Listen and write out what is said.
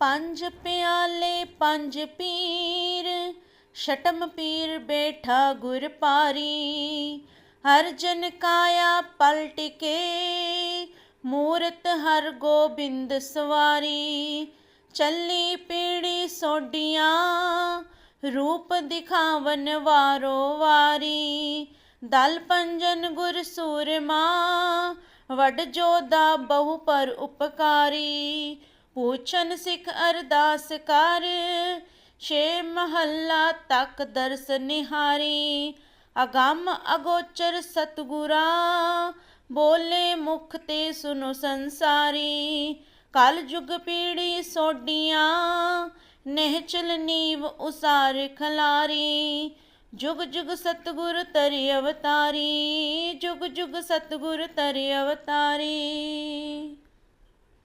ਪੰਜ ਪਿਆਲੇ, ਪੰਜ ਪੀਰ, ਛਟਮ ਪੀਰ ਬੈਠਾ ਗੁਰ ਪਾਰੀ ਹਰ ਜਨ ਕਾਇਆ ਪਲਟ ਕੇ ਮੂਰਤ ਹਰ ਗੋਬਿੰਦ ਸਵਾਰੀ। ਚੱਲੀ ਪੀੜੀ ਸੋਡੀਆਂ ਰੂਪ ਦਿਖਾਵਨ ਵਾਰੋ ਵਾਰੀ। ਦਲ ਪੰਜਨ ਗੁਰ ਸੂਰਮਾ, ਵੱਡ ਜੋਦਾ ਬਹੁ ਪਰ ਉਪਕਾਰੀ। ਪੂਛਨ ਸਿੱਖ ਅਰਦਾਸ ਕਰ, ਛੇ ਮਹੱਲਾ ਤੱਕ ਦਰਸ ਨਿਹਾਰੀ। ਅਗੰਮ ਅਗੋਚਰ ਸਤਗੁਰਾ, ਬੋਲੇ ਮੁਖ ਤੇ ਸੁਨੋ ਸੰਸਾਰੀ। ਕਲ ਯੁਗ ਪੀੜੀ ਸੋਡੀਆਂ ਨਿਹਚਲ ਨੀਵ ਉਸਾਰ ਖਲਾਰੀ। ਜੁਗ ਜੁਗ ਸਤਗੁਰ ਤਰਿ ਅਵਤਾਰੀ, ਜੁਗ ਜੁਗ ਸਤਗੁਰ ਤਰਿ ਅਵਤਾਰੀ।